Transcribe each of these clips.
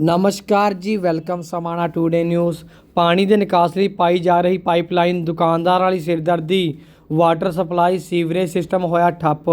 ਨਮਸਕਾਰ ਜੀ, welcome Samana today news ਪਾਣੀ ਦੇ ਨਿਕਾਸ ਲਈ ਪਾਈ ਜਾ ਰਹੀ ਪਾਈਪਲਾਈਨ ਦੁਕਾਨਦਾਰ ਵਾਲੀ ਸਿਰਦਰਦੀ, ਵਾਟਰ ਸਪਲਾਈ ਸੀਵਰੇਜ ਸਿਸਟਮ ਹੋਇਆ ਠੱਪ।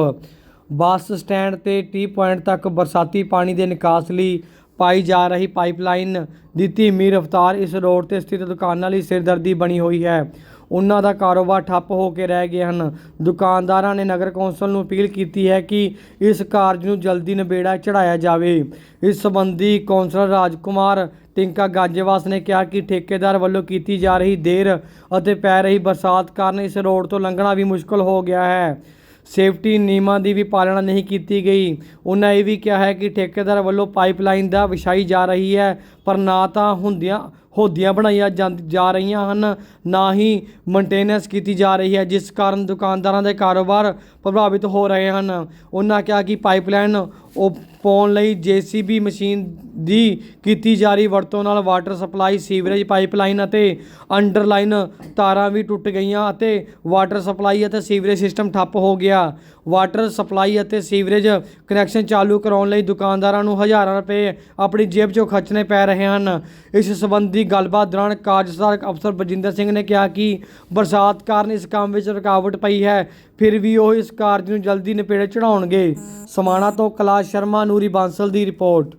ਬੱਸ ਸਟੈਂਡ ਤੇ ਟੀ ਪੁਆਇੰਟ ਤੱਕ ਬਰਸਾਤੀ ਪਾਣੀ ਦੇ ਨਿਕਾਸ ਲਈ ਪਾਈ ਜਾ ਰਹੀ ਪਾਈਪਲਾਈਨ ਦੀ ਧੀਮੀ ਰਫ਼ਤਾਰ। ਇਸ ਰੋਡ ਤੇ ਸਥਿਤ ਦੁਕਾਨਾਂ ਲਈ ਸਿਰਦਰਦੀ ਬਣੀ ਹੋਈ ਹੈ। ਉਹਨਾਂ ਦਾ ਕਾਰੋਬਾਰ ਠੱਪ ਹੋ ਕੇ ਰਹਿ ਗਏ ਹਨ। ਦੁਕਾਨਦਾਰਾਂ ਨੇ ਨਗਰ ਕੌਂਸਲ ਨੂੰ ਅਪੀਲ ਕੀਤੀ ਹੈ ਕਿ ਇਸ ਕਾਰਜ ਨੂੰ ਜਲਦੀ ਨਿਬੇੜਾ ਚੜਾਇਆ ਜਾਵੇ। ਇਸ ਸੰਬੰਧੀ ਕੌਂਸਲਰ ਰਾਜਕੁਮਾਰ ਟਿੰਕਾ ਗਾਜੇਵਾਸ ਨੇ ਕਿਹਾ ਕਿ ਠੇਕੇਦਾਰ ਵੱਲੋਂ ਕੀਤੀ ਜਾ ਰਹੀ ਦੇਰ ਅਤੇ ਪੈ ਰਹੀ ਬਰਸਾਤ ਕਾਰਨ ਇਸ ਰੋਡ ਤੋਂ ਲੰਘਣਾ ਵੀ ਮੁਸ਼ਕਲ ਹੋ ਗਿਆ ਹੈ। ਸੇਫਟੀ ਨਿਯਮਾਂ ਦੀ ਵੀ ਪਾਲਣਾ ਨਹੀਂ ਕੀਤੀ ਗਈ। ਉਹਨਾਂ ਇਹ ਵੀ ਕਿਹਾ ਹੈ ਕਿ ਠੇਕੇਦਾਰ ਵੱਲੋਂ ਪਾਈਪਲਾਈਨ ਦਾ ਵਿਛਾਈ ਜਾ ਰਹੀ ਹੈ, ਪਰ ਨਾ ਤਾਂ ਹੁੰਦੀਆਂ ਹੋਦੀਆਂ ਬਣਾਈਆਂ ਜਾਂ- ਜਾ ਰਹੀਆਂ ਹਨ, ਨਾ ਹੀ ਮੇਨਟੇਨੈਂਸ ਕੀਤੀ ਜਾ ਰਹੀ ਹੈ, ਜਿਸ ਕਾਰਨ ਦੁਕਾਨਦਾਰਾਂ ਦੇ ਕਾਰੋਬਾਰ ਪ੍ਰਭਾਵਿਤ ਹੋ ਰਹੇ ਹਨ। ਉਹਨਾਂ ਕਿਹਾ ਕਿ ਪਾਈਪਲਾਈਨ ਉਹ ਪਾਉਣ ਲਈ ਜੀਸੀਬੀ ਮਸ਼ੀਨ ਦੀ ਕੀਤੀ ਜਾ ਰਹੀ ਵਰਤੋਂ ਨਾਲ ਵਾਟਰ ਸਪਲਾਈ, ਸੀਵਰੇਜ ਪਾਈਪਲਾਈਨ ਅਤੇ ਅੰਡਰਲਾਈਨ ਤਾਰਾਂ ਵੀ ਟੁੱਟ ਗਈਆਂ ਅਤੇ ਵਾਟਰ ਸਪਲਾਈ ਅਤੇ ਸੀਵਰੇਜ ਸਿਸਟਮ ਠੱਪ ਹੋ ਗਿਆ। ਵਾਟਰ ਸਪਲਾਈ ਅਤੇ ਸੀਵਰੇਜ ਕਨੈਕਸ਼ਨ ਚਾਲੂ ਕਰਾਉਣ ਲਈ ਦੁਕਾਨਦਾਰਾਂ ਨੂੰ ਹਜ਼ਾਰਾਂ ਰੁਪਏ ਆਪਣੀ ਜੇਬ 'ਚੋਂ ਖਰਚਣੇ ਪੈ ਰਹੇ ਹਨ। ਇਸ ਸੰਬੰਧੀ ਗੱਲਬਾਤ ਦੌਰਾਨ ਕਾਰਜਸਾਧਕ ਅਫਸਰ ਬਜਿੰਦਰ ਸਿੰਘ ਨੇ ਕਿਹਾ ਕਿ ਬਰਸਾਤ ਕਾਰਨ ਇਸ ਕੰਮ ਵਿੱਚ ਰੁਕਾਵਟ ਪਈ ਹੈ, ਫਿਰ ਵੀ ਉਹ ਇਸ ਕਾਰਜ ਨੂੰ ਜਲਦੀ ਨਿਪੇੜੇ ਚੜਾਉਣਗੇ ਸਮਾਣਾ ਤੋਂ ਕੈਲਾਸ਼ ਸ਼ਰਮਾ ਨੂਰੀ ਬਾਂਸਲ ਦੀ ਰਿਪੋਰਟ।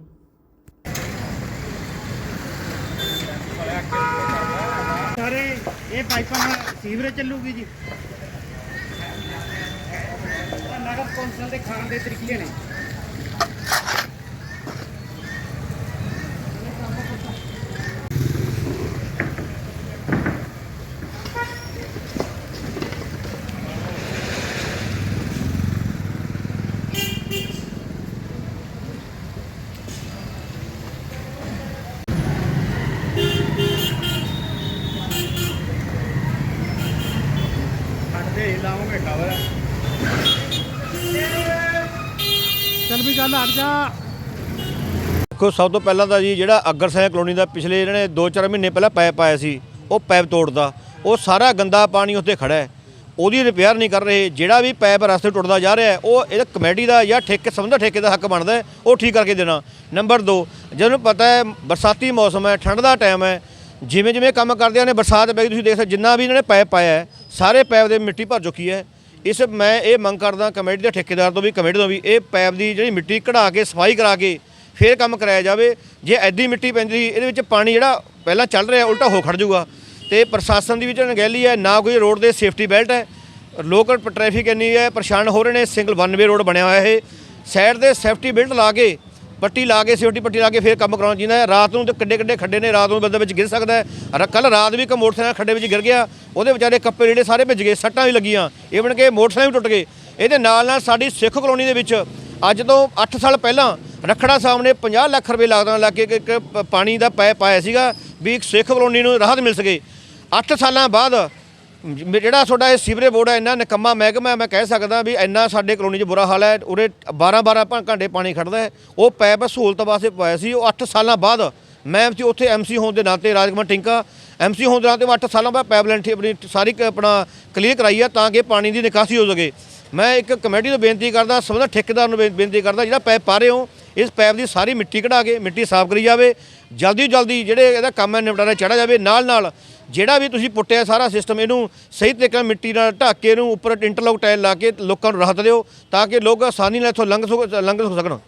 ਸਾਰੇ, ਇਹ ਪਾਈਪਾਂ ਨਾਲ ਸੀਵਰੇਜ ਚੱਲੂਗੀ ਜੀ। ਨਗਰ ਕੌਂਸਲ ਦੇ ਖਾਣ ਦੇ ਤਰੀਕੇ ਨੇ। ਹਟਦੇ ਲਾਉਂਗੇ ਕਵਰ ਚੱਲ ਵੀ ਚੱਲ ਹਟ ਜਾ। ਦੇਖੋ ਸਭ ਤੋਂ ਪਹਿਲਾਂ ਤਾਂ ਜੀ ਜਿਹੜਾ ਅਗਰ ਸਿੰਘ ਕਲੋਨੀ ਦਾ ਪਿਛਲੇ ਇਹਨਾਂ ਨੇ 2-4 ਮਹੀਨੇ ਪਹਿਲਾਂ ਪਾਇਪ ਪਾਇਆ ਸੀ ਉਹ ਪਾਇਪ ਤੋੜਦਾ। ਉਹ ਸਾਰਾ ਗੰਦਾ ਪਾਣੀ ਉੱਥੇ ਖੜਾ ਹੈ। ਉਹਦੀ ਰਿਪੇਅਰ ਨਹੀਂ ਕਰ ਰਹੇ। ਜਿਹੜਾ ਵੀ ਪਾਇਪ ਰਸਤੇ ਟੁੱਟਦਾ ਜਾ ਰਿਹਾ ਹੈ ਉਹ ਇਹ ਕਮੇਟੀ ਦਾ ਜਾਂ ਠੇਕੇ ਸੰਬੰਧਿਤ ਠੇਕੇ ਦਾ ਹੱਕ ਬਣਦਾ ਉਹ ਠੀਕ ਕਰਕੇ ਦੇਣਾ। ਨੰਬਰ 2 ਜਦੋਂ ਪਤਾ ਹੈ ਬਰਸਾਤੀ ਮੌਸਮ ਹੈ ਠੰਡ ਦਾ ਟਾਈਮ ਹੈ ਜਿਵੇਂ ਜਿਵੇਂ ਕੰਮ ਕਰਦਿਆਂ ਨੇ ਬਰਸਾਤ ਪੈ ਗਈ ਤੁਸੀਂ ਦੇਖ ਸਕਦੇ ਜਿੰਨਾ ਵੀ ਇਹਨਾਂ ਨੇ ਪਾਇਪ ਪਾਇਆ ਹੈ ਸਾਰੇ ਪੈਪ ਦੇ ਮਿੱਟੀ ਭਰ ਚੁੱਕੀ ਹੈ। ਇਸ ਮੈਂ ਇਹ ਮੰਗ ਕਰਦਾ ਕਮੇਟੀ ਦੇ ਠੇਕੇਦਾਰ ਤੋਂ ਵੀ, ਕਮੇਟੀ ਤੋਂ ਵੀ, ਇਹ ਪੈਪ ਦੀ ਜਿਹੜੀ ਮਿੱਟੀ ਕਢਾ ਕੇ, ਸਫ਼ਾਈ ਕਰਾ ਕੇ ਫੇਰ ਕੰਮ ਕਰਾਇਆ ਜਾਵੇ। ਜੇ ਐਦੀ ਮਿੱਟੀ ਪੈਂਦੀ, ਇਹਦੇ ਵਿੱਚ ਪਾਣੀ ਜਿਹੜਾ ਪਹਿਲਾਂ ਚੱਲ ਰਿਹਾ, ਉਲਟਾ ਹੋ ਖੜ ਜਾਊਗਾ। ਤੇ ਪ੍ਰਸ਼ਾਸਨ ਦੀ ਵੀ ਜਿਹੜੀ ਅਣਗਹਿਲੀ ਹੈ, ਨਾ ਕੋਈ ਰੋਡ ਦੇ ਸੇਫਟੀ ਬੈਲਟ ਹੈ। ਲੋਕਲ ਟ੍ਰੈਫਿਕ ਇੰਨੀ ਹੈ, ਪਰੇਸ਼ਾਨ ਹੋ ਰਹੇ ਨੇ, ਸਿੰਗਲ ਵਨ ਵੇ ਰੋਡ ਬਣਿਆ ਹੋਇਆ ਇਹ। ਸਾਈਡ ਦੇ ਸੇਫਟੀ ਬੈਲਟ ਲਾ ਕੇ ਪੱਟੀ ਲਾ ਕੇ ਸੇਫਟੀ ਪੱਟੀ ਲਾ ਕੇ ਫਿਰ ਕੰਮ ਕਰਾਉਣਾ ਚਾਹੀਦਾ ਹੈ। ਰਾਤ ਨੂੰ ਤੇ ਕਿੱਡੇ ਕਿੱਡੇ ਖੱਡੇ ਨੇ, ਰਾਤ ਨੂੰ ਬੰਦੇ ਵਿੱਚ ਗਿਰ ਸਕਦਾ ਹੈ। ਕੱਲ ਰਾਤ ਵੀ ਇੱਕ ਮੋਟਰਸਾਈਕਲ ਖੱਡੇ ਵਿੱਚ ਗਿਰ ਗਿਆ, ਉਹਦੇ ਵਿਚਾਰੇ ਕੱਪੜੇ ਜਿਹੜੇ ਸਾਰੇ ਭਿੱਜ ਗਏ, ਸੱਟਾਂ ਵੀ ਲੱਗੀਆਂ। ਈਵਨ ਕਿ ਮੋਟਰਸਾਈਕਲ ਵੀ ਟੁੱਟ ਗਏ। ਇਹਦੇ ਨਾਲ ਨਾਲ ਸਾਡੀ ਸਿੱਖ ਕਲੋਨੀ ਦੇ ਵਿੱਚ ਅੱਜ ਤੋਂ 8 ਸਾਲ ਪਹਿਲਾਂ ਰਖੜਾ ਸਾਹਿਬ ਨੇ 50 ਲੱਖ ਰੁਪਏ ਲਾਗਦਾਂ ਲਾ ਕੇ ਇੱਕ- ਪਾਣੀ ਦਾ ਪੈਪ ਪਾਇਆ ਸੀਗਾ ਵੀ ਇੱਕ ਸਿੱਖ ਕਲੋਨੀ ਨੂੰ ਰਾਹਤ ਮਿਲ ਸਕੇ। 8 ਸਾਲਾਂ ਬਾਅਦ ਮ- ਜਿਹੜਾ ਤੁਹਾਡਾ ਇਹ ਸੀਵਰੇ ਬੋਰਡ ਹੈ ਇੰਨਾ ਨਿਕੰਮਾ ਮਹਿਕਮਾ ਹੈ, ਮੈਂ ਕਹਿ ਸਕਦਾ ਵੀ ਇੰਨਾ ਸਾਡੇ ਕਲੋਨੀ 'ਚ ਬੁਰਾ ਹਾਲ ਹੈ ਉਰੇ 12 12 ਘੰਟੇ ਪਾਣੀ ਖੜਦਾ ਹੈ। ਉਹ ਪੈਪ ਸਹੂਲਤ ਵਾਸਤੇ ਪਾਇਆ ਸੀ ਉਹ 8 ਸਾਲਾਂ ਬਾਅਦ ਮੈਂ ਉੱਥੇ- ਉੱਥੇ ਐਮਸੀ ਹੋਣ ਦੇ ਨਾਤੇ ਰਾਜਕੁਮਾਰ ਟਿੰਕਾ ਐਮਸੀ ਹੋਣ ਦੇ ਨਾਤੇ ਉਹ 8 ਸਾਲਾਂ ਬਾਅਦ ਪਾਈਪਲਾਈਨ ਠੀਕ ਆਪਣੀ ਸਾਰੀ ਕ- ਆਪਣਾ ਕਲੀਅਰ ਕਰਾਈ ਆ ਤਾਂ ਕਿ ਪਾਣੀ ਦੀ ਨਿਕਾਸੀ ਹੋ ਸਕੇ। ਮੈਂ ਇੱਕ ਕਮੇਟੀ ਨੂੰ ਬੇਨਤੀ ਕਰਦਾ ਸੰਬੰਧਿਤ ਠੇਕੇਦਾਰ ਨੂੰ ਬੇ- ਬੇਨਤੀ ਕਰਦਾ ਜਿਹੜਾ ਪੈਪ ਪਾ ਰਹੇ ਹੋ ਇਸ ਪੈਪ ਦੀ ਸਾਰੀ ਮਿੱਟੀ ਕਢਾ ਕੇ ਮਿੱਟੀ ਸਾਫ਼ ਕਰੀ ਜਾਵੇ। ਜਲਦੀ ਜਲਦੀ ਜਿਹੜੇ ਇਹਦਾ ਕੰਮ ਹੈ ਨਿਪਟਾਰਾ ਚੜਾ ਜਾਵੇ ਨਾਲ ਨਾਲ ਜਿਹੜਾ ਵੀ ਤੁਸੀਂ ਪੁੱਟਿਆ ਸਾਰਾ ਸਿਸਟਮ ਇਹਨੂੰ ਸਹੀ ਤਰੀਕੇ ਨਾਲ ਮਿੱਟੀ ਨਾਲ ਢੱਕ ਕੇ ਇਹਨੂੰ ਉੱਪਰ ਇੰਟਰਲੌਕ ਟਾਇਲ ਲਾ ਕੇ ਲੋਕਾਂ ਨੂੰ ਰਾਹਤ ਦਿਓ ਤਾਂ ਕਿ ਲੋਕ ਆਸਾਨੀ ਨਾਲ ਇੱਥੋਂ ਲੰਘ ਸਕੋ ਲੰਘ ਸਕਣ।